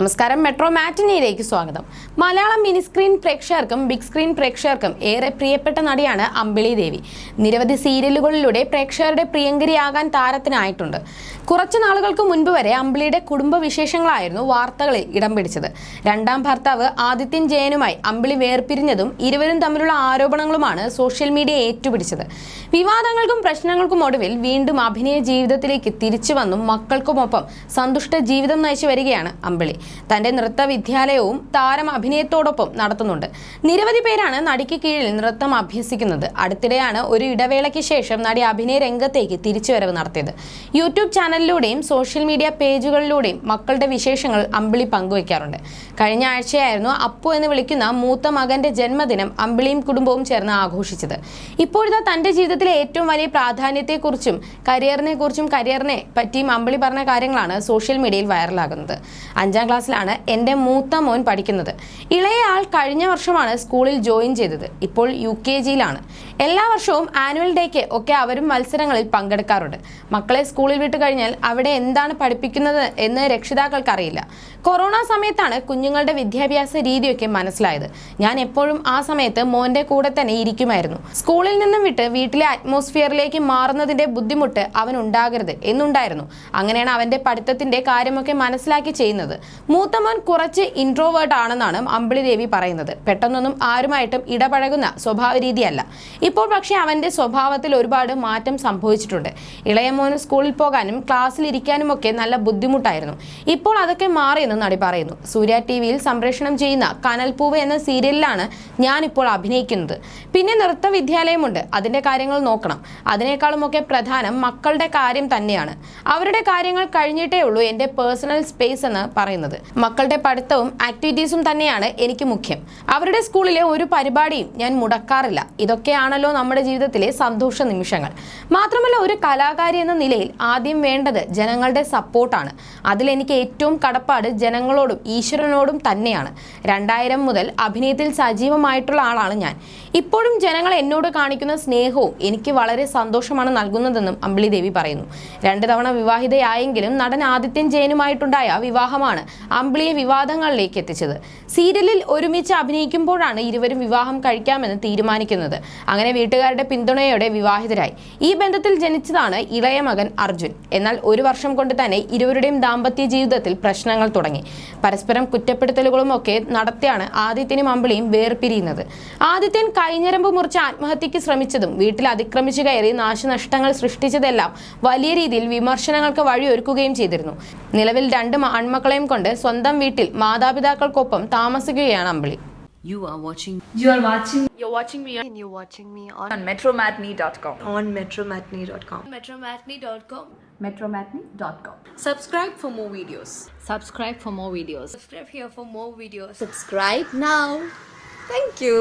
നമസ്കാരം. മെട്രോ മാറ്റിനിയിലേക്ക് സ്വാഗതം. മലയാളം മിനി സ്ക്രീൻ പ്രേക്ഷകർക്കും ബിഗ് സ്ക്രീൻ പ്രേക്ഷകർക്കും ഏറെ പ്രിയപ്പെട്ട നടിയാണ് അമ്പിളി ദേവി. നിരവധി സീരിയലുകളിലൂടെ പ്രേക്ഷകരുടെ പ്രിയങ്കരിയാകാൻ താരത്തിനായിട്ടുണ്ട്. കുറച്ചു നാളുകൾക്ക് മുൻപ് വരെ അമ്പിളിയുടെ കുടുംബ വിശേഷങ്ങളായിരുന്നു വാർത്തകളിൽ ഇടം പിടിച്ചത്. രണ്ടാം ഭർത്താവ് ആദിത്യൻ ജയനുമായി അമ്പിളി വേർപിരിഞ്ഞതും ഇരുവരും തമ്മിലുള്ള ആരോപണങ്ങളുമാണ് സോഷ്യൽ മീഡിയ ഏറ്റുപിടിച്ചത്. വിവാദങ്ങൾക്കും പ്രശ്നങ്ങൾക്കും ഒടുവിൽ വീണ്ടും അഭിനയ ജീവിതത്തിലേക്ക് തിരിച്ചു വന്നും മക്കൾക്കുമൊപ്പം സന്തുഷ്ട ജീവിതം നയിച്ചു വരികയാണ് അമ്പിളി. തന്റെ നൃത്ത വിദ്യാലയവും താരം അഭിനയത്തോടൊപ്പം നടത്തുന്നുണ്ട്. നിരവധി പേരാണ് നടിക്ക് കീഴിൽ നൃത്തം അഭ്യസിക്കുന്നത്. അടുത്തിടെയാണ് ഒരു ഇടവേളയ്ക്ക് ശേഷം നടി അഭിനയ രംഗത്തേക്ക് തിരിച്ചുവരവ് നടത്തിയത്. യൂട്യൂബ് ചാനലിലൂടെയും സോഷ്യൽ മീഡിയ പേജുകളിലൂടെയും മക്കളുടെ വിശേഷങ്ങൾ അമ്പിളി പങ്കുവയ്ക്കാറുണ്ട്. കഴിഞ്ഞ ആഴ്ചയായിരുന്നു അപ്പു എന്ന് വിളിക്കുന്ന മൂത്ത മകന്റെ ജന്മദിനം അമ്പിളിയും കുടുംബവും ചേർന്ന് ആഘോഷിച്ചത്. ഇപ്പോഴത്തെ തന്റെ ജീവിതത്തിലെ ഏറ്റവും വലിയ പ്രാധാന്യത്തെക്കുറിച്ചും കരിയറിനെ കുറിച്ചും കരിയറിനെ പറ്റിയും അമ്പിളി പറഞ്ഞ കാര്യങ്ങളാണ് സോഷ്യൽ മീഡിയയിൽ വൈറലാകുന്നത്. അഞ്ചാം ക്ലാസ്സിലാണ് എന്റെ മൂത്ത മോൻ പഠിക്കുന്നത്. ഇളയ ആൾ കഴിഞ്ഞ വർഷമാണ് സ്കൂളിൽ ജോയിൻ ചെയ്തത്. ഇപ്പോൾ യു കെ ജിയിലാണ്. എല്ലാ വർഷവും ആനുവൽ ഡേക്ക് ഒക്കെ അവരും മത്സരങ്ങളിൽ പങ്കെടുക്കാറുണ്ട്. മക്കളെ സ്കൂളിൽ വിട്ട് കഴിഞ്ഞാൽ അവിടെ എന്താണ് പഠിപ്പിക്കുന്നത് എന്ന് രക്ഷിതാക്കൾക്ക് അറിയില്ല കൊറോണ സമയത്താണ് കുഞ്ഞുങ്ങളുടെ വിദ്യാഭ്യാസ രീതിയൊക്കെ മനസ്സിലായത്. ഞാൻ എപ്പോഴും ആ സമയത്ത് മോന്റെ കൂടെ തന്നെ ഇരിക്കുമായിരുന്നു. സ്കൂളിൽ നിന്നും വിട്ട് വീട്ടിലെ അറ്റ്മോസ്ഫിയറിലേക്ക് മാറുന്നതിന്റെ ബുദ്ധിമുട്ട് അവൻ ഉണ്ടാകരുത് എന്നുണ്ടായിരുന്നു. അങ്ങനെയാണ് അവന്റെ പഠിത്തത്തിന്റെ കാര്യമൊക്കെ മനസ്സിലാക്കി ചെയ്യുന്നത്. മൂത്ത മോൻ കുറച്ച് ഇൻട്രോവേർട്ട് ആണെന്നാണ് അമ്പിളി ദേവി പറയുന്നത്. പെട്ടെന്നൊന്നും ആരുമായിട്ടും ഇടപഴകുന്ന സ്വഭാവ രീതിയല്ല. ഇപ്പോൾ പക്ഷേ അവന്റെ സ്വഭാവത്തിൽ ഒരുപാട് മാറ്റം സംഭവിച്ചിട്ടുണ്ട്. ഇളയ മോന് സ്കൂളിൽ പോകാനും ക്ലാസ്സിൽ ഇരിക്കാനും ഒക്കെ നല്ല ബുദ്ധിമുട്ടായിരുന്നു. ഇപ്പോൾ അതൊക്കെ മാറിയെന്ന് നടി പറയുന്നു. സൂര്യ ടി വിയിൽ സംപ്രേഷണം ചെയ്യുന്ന കനൽപൂവ് എന്ന സീരിയലിലാണ് ഞാനിപ്പോൾ അഭിനയിക്കുന്നത്. പിന്നെ നൃത്ത വിദ്യാലയമുണ്ട്. അതിന്റെ കാര്യങ്ങൾ നോക്കണം. അതിനേക്കാളുമൊക്കെ പ്രധാനം മക്കളുടെ കാര്യം തന്നെയാണ്. അവരുടെ കാര്യങ്ങൾ കഴിഞ്ഞിട്ടേ ഉള്ളൂ എന്റെ പേഴ്സണൽ സ്പേസ് എന്ന് പറയുന്നത്. മക്കളുടെ പഠിത്തവും ആക്ടിവിറ്റീസും തന്നെയാണ് എനിക്ക് മുഖ്യം. അവരുടെ സ്കൂളിലെ ഒരു പരിപാടിയും ഞാൻ മുടക്കാറില്ല. ഇതൊക്കെയാണല്ലോ നമ്മുടെ ജീവിതത്തിലെ സന്തോഷ നിമിഷങ്ങൾ. മാത്രമല്ല ഒരു കലാകാരി എന്ന നിലയിൽ ആദ്യം വേണ്ടത് ജനങ്ങളുടെ സപ്പോർട്ടാണ് അതിലെനിക്ക് ഏറ്റവും കടപ്പാട് ജനങ്ങളോടും ഈശ്വരനോടും തന്നെയാണ്. രണ്ടായിരം മുതൽ അഭിനയത്തിൽ സജീവമായിട്ടുള്ള ആളാണ് ഞാൻ. ഇപ്പോഴും ജനങ്ങൾ എന്നോട് കാണിക്കുന്ന സ്നേഹവും എനിക്ക് വളരെ സന്തോഷമാണ് നൽകുന്നതെന്നും അമ്പിളി ദേവി പറയുന്നു. രണ്ടു തവണ വിവാഹിതയായെങ്കിലും നടൻ ആദിത്യൻ ജയനുമായിട്ടുണ്ടായ വിവാഹമാണ് അമ്പിളിയെ വിവാദങ്ങളിലേക്ക് എത്തിച്ചത്. സീരിയലിൽ ഒരുമിച്ച് അഭിനയിക്കുമ്പോഴാണ് ഇരുവരും വിവാഹം കഴിക്കാമെന്ന് തീരുമാനിക്കുന്നത്. അങ്ങനെ വീട്ടുകാരുടെ പിന്തുണയോടെ വിവാഹിതരായി. ഈ ബന്ധത്തിൽ ജനിച്ചതാണ് ഇളയ മകൻ അർജുൻ. എന്നാൽ ഒരു വർഷം കൊണ്ട് തന്നെ ഇരുവരുടെയും ദാമ്പത്യ ജീവിതത്തിൽ പ്രശ്നങ്ങൾ തുടങ്ങി. പരസ്പരം കുറ്റപ്പെടുത്തലുകളും ഒക്കെ നടത്തിയാണ് ആദിത്യനും അമ്പിളിയും വേർപിരിയുന്നത്. ആദിത്യൻ കൈഞ്ഞരമ്പ് മുറിച്ച് ആത്മഹത്യക്ക് ശ്രമിച്ചതും വീട്ടിൽ അതിക്രമിച്ചു കയറി നാശനഷ്ടങ്ങൾ സൃഷ്ടിച്ചതെല്ലാം വലിയ രീതിയിൽ വിമർശനങ്ങൾക്ക് വഴിയൊരുക്കുകയും ചെയ്തിരുന്നു. നിലവിൽ രണ്ട് ആൺമക്കളെയും കൊണ്ട് സ്വന്തം വീട്ടിൽ മാതാപിതാക്കൾക്കൊപ്പം താമസിക്കുകയാണ് അമ്പിളി You are watching You are watching You're watching me on, and you're watching me on, on metromatney.com. on metromatney.com. metromatney.com. metromatney.com. Subscribe for more videos. Subscribe for more videos. Subscribe here for more videos. Subscribe now. Thank you.